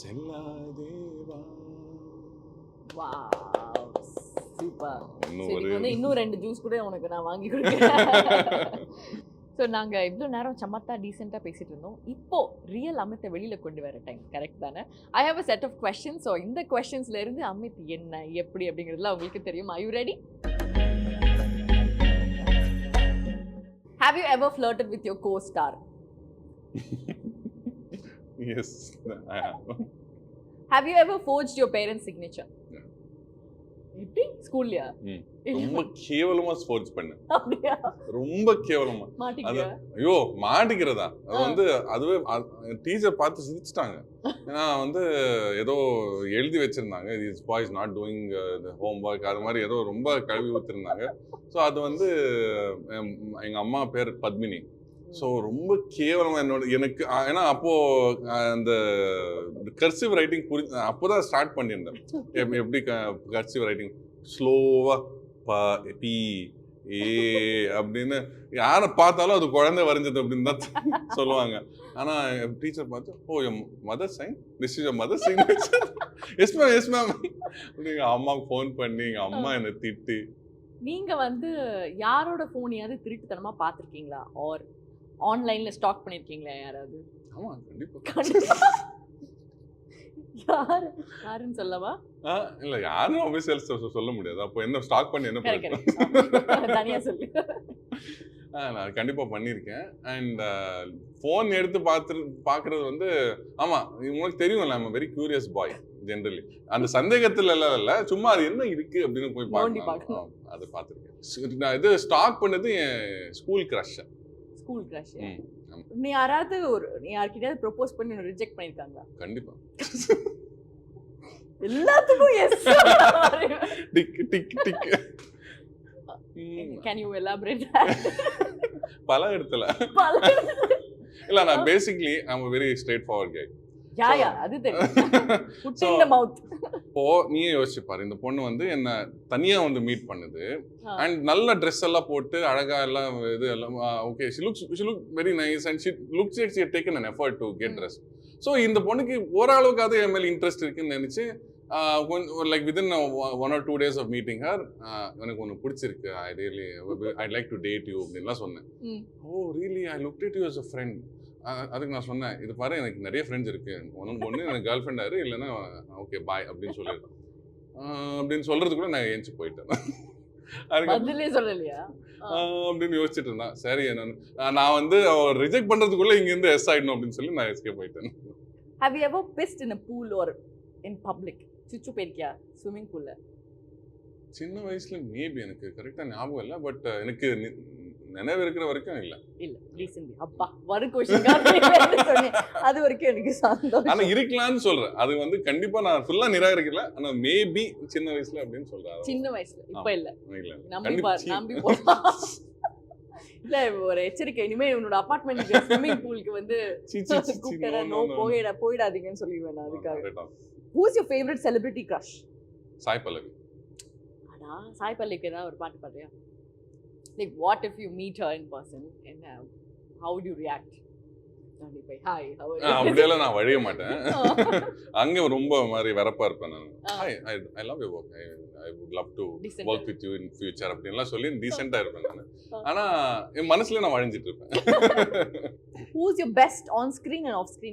செல்லாதேவா. Wow super. சரி வந்து இன்னும் ரெண்டு ஜூஸ் கூட உனக்கு நான் வாங்கி கொடுக்குறேன். ஸோ நாங்க இவ்வளோ நேரம் சமத்தா டீசெண்டாக பேசிட்டு இருந்தோம். இப்போ ரியல் அமித்தை வெளியில கொண்டு வர டைம் கரெக்ட் தானே? I have a set of question so இந்த கொஸ்டின்ஸ்ல இருந்து அமித் என்ன எப்படி அப்படிங்கிறதுல உங்களுக்கு தெரியும். I you ready have you ever flirted with your co-star yes have. You ever forged your parents signature? Yeah. எப்படி ஸ்கூல்லையா ம். ரொம்ப கேவலமா ஸ்போர்ட்ஸ் அப்படியா? ரொம்ப கேவலமா. மாட்டிக்கியா? ஐயோ மாட்டிக்கிறதா? அது. வந்து அதுவே டீச்சர் பார்த்து சிரிச்சிட்டாங்க. ஏன்னா வந்து ஏதோ எழுதி வச்சிருந்தாங்க. Is boys not doing home work அது மாதிரி ஏதோ ரொம்ப கழுவி ஊத்திருந்தாங்க. ஸோ அது வந்து எங்க அம்மா பேர் பத்மினி. ஸோ ரொம்ப கேவலமா என்னோட எனக்கு ஏன்னா அப்போ அஹ், அந்த கர்சிவ் ரைட்டிங் புரி அப்போதான் ஸ்டார்ட் பண்ணியிருந்தேன். எப்- எப்படி கர்சிவ் ரைட்டிங் ஸ்லோவா ப பி ஏ அப்படின்னு யாரை பார்த்தாலும் அது குழந்தை வரைஞ்சது அப்படின்னு தான் சொல்லுவாங்க. ஆனா டீச்சர் பார்த்து oh N mother sign this is mother sign yes ma'am yes ma'am அப்படிங்க அம்மாவுக்கு ஃபோன் பண்ணி எங்க அம்மா என்னை திட்டி. நீங்க வந்து யாரோட ஃபோனையாவது திருட்டுத்தனமா பார்த்திருக்கீங்களா? ஆர் ஆன்லைன்ல ஸ்டாக் பண்ணிருக்கீங்களா யாராவது? ஆமா கண்டிப்பா. கண்டிப்பா. யாரு? யாருன்னு சொல்லவா? ஆ, இல்ல யாரும் அபிஷியல் சொல்ல முடியாது. அப்போ என்ன ஸ்டாக் பண்ணி என்ன கரெக்ட் பிரயோஜனம்? கரெக்ட் தனியா சொல்லு. ஆ, நான் கண்டிப்பா பண்ணியிருக்கேன் அண்ட் ஃபோன் எடுத்து பார்த்து பார்க்கறது வந்து ஆமா உங்களுக்கு தெரியும்ல I'm very curious boy generally அந்த சந்தேகத்துல எல்லாம் இல்ல சும்மா அது என்ன இருக்கு அப்படின்னு போய் பார்க்கணும். அது பார்த்துருக்கேன். நான் இது ஸ்டாக் பண்ணது என் ஸ்கூல் கிரஷ் ஸ்கூல் கிராஷ் நீ யாராவது ஒரு நீ யார்கிட்டயாவது ப்ரொபோஸ் பண்ணி ரிஜெக்ட் பண்ணிருக்காங்களா கண்டிப்பா. எல்லாத்துக்கும் yes tick tick tick can you elaborate பல இடத்துல இல்ல நான் basically I'm very straightforward guy yeah yeah அது இப்போ நீயே யோசிச்சு பாரு இந்த பொண்ணு வந்து என்ன தனியா வந்து மீட் பண்ணுது. அண்ட் நல்ல ட்ரெஸ் எல்லாம் போட்டு அழகா எல்லாம் இது எல்லாம் okay she looks she look very nice and she looks like she taken an effort to get. Dress so இந்த பொண்ணுக்கு ஓரளவுக்காவது என் மேல இன்ட்ரெஸ்ட் இருக்குன்னு நினைச்சு like within one or two days of meeting her எனக்கு ஒன்று பிடிச்சிருக்கு. I really I like to date you அப்படின்லாம் சொன்னேன். ஓ really I look at you as a friend அதுக்கு நான் சொன்னேன் இது பாரு எனக்கு நிறைய ஃப்ரெண்ட்ஸ் இருக்கு. உனக்கு ஒன்று எனக்கு கேர்ள் ஃப்ரெண்டாரு இல்லைன்னா ஓகே பாய் அப்படின்னு ஆஹ் அப்படின்னு சொல்றதுக்குள்ள நான் ஏஞ்சி போயிட்டேன். அப்படின்னு யோசிச்சுட்டு இருந்தான். சரி நான் நான் வந்து ரிஜெக்ட் பண்றதுக்குள்ள இங்க இருந்து எஸ் ஆயிடணும் அப்படின்னு சொல்லி நான் எஸ்கேப் போயிட்டேன் have you ever pissed in a pool or in public சுச்சு போயிருக்கியா? ஸ்விம்மிங் பூல்ல சின்ன வயசுல மேபி எனக்கு கரெக்டா ஞாபகம் இல்லை பட் எனக்கு நினைவு இருக்கிற வரைக்கும் இல்லை. இல்ல ரீசன்ட்லி அப்பா வர கொஸ்டின் அது வரைக்கும் எனக்கு ஆனா சந்தோஷம் இருக்கலாம்னு சொல்றேன் அது வந்து கண்டிப்பா நான் ஃபுல்லா நிராகரிக்கல. ஆனா மேபி சின்ன வயசுல அப்படின்னு சொல்றேன் சின்ன வயசுல. இப்ப இல்ல. இல்ல நம்பி. நம்பி இல்ல ஒரு எச்சரிக்கை. இனிமே உன்னோட அபார்ட்மெண்ட் ஸ்விம்மிங் பூலுக்கு வந்து கூப்பிட்டா நோ. போயிட போயிடாதீங்கன்னு சொல்லிடுவேன் நான் அதுக்காக. Who's your favourite celebrity crush Sai Pallavi. அடா சாய் பல்லிக்கு ஏதாவது ஒரு பாட்டு பாடுறியா? Like what if you meet her in person என்ன ஹவு டு ரியாக்ட் அப்படியெல்லாம் நான் வழிய மாட்டேன். அங்க ரொம்ப மாதிரி வெறப்பா இருப்பேன் நான். I I love you work I I would love to Decent. Work with you in future அப்படின்லாம் சொல்லி டீசெண்டா இருப்பேன் நான். ஆனா என் மனசுல நான் வழிஞ்சிட்டு இருப்பேன். Who's your best on screen and off screen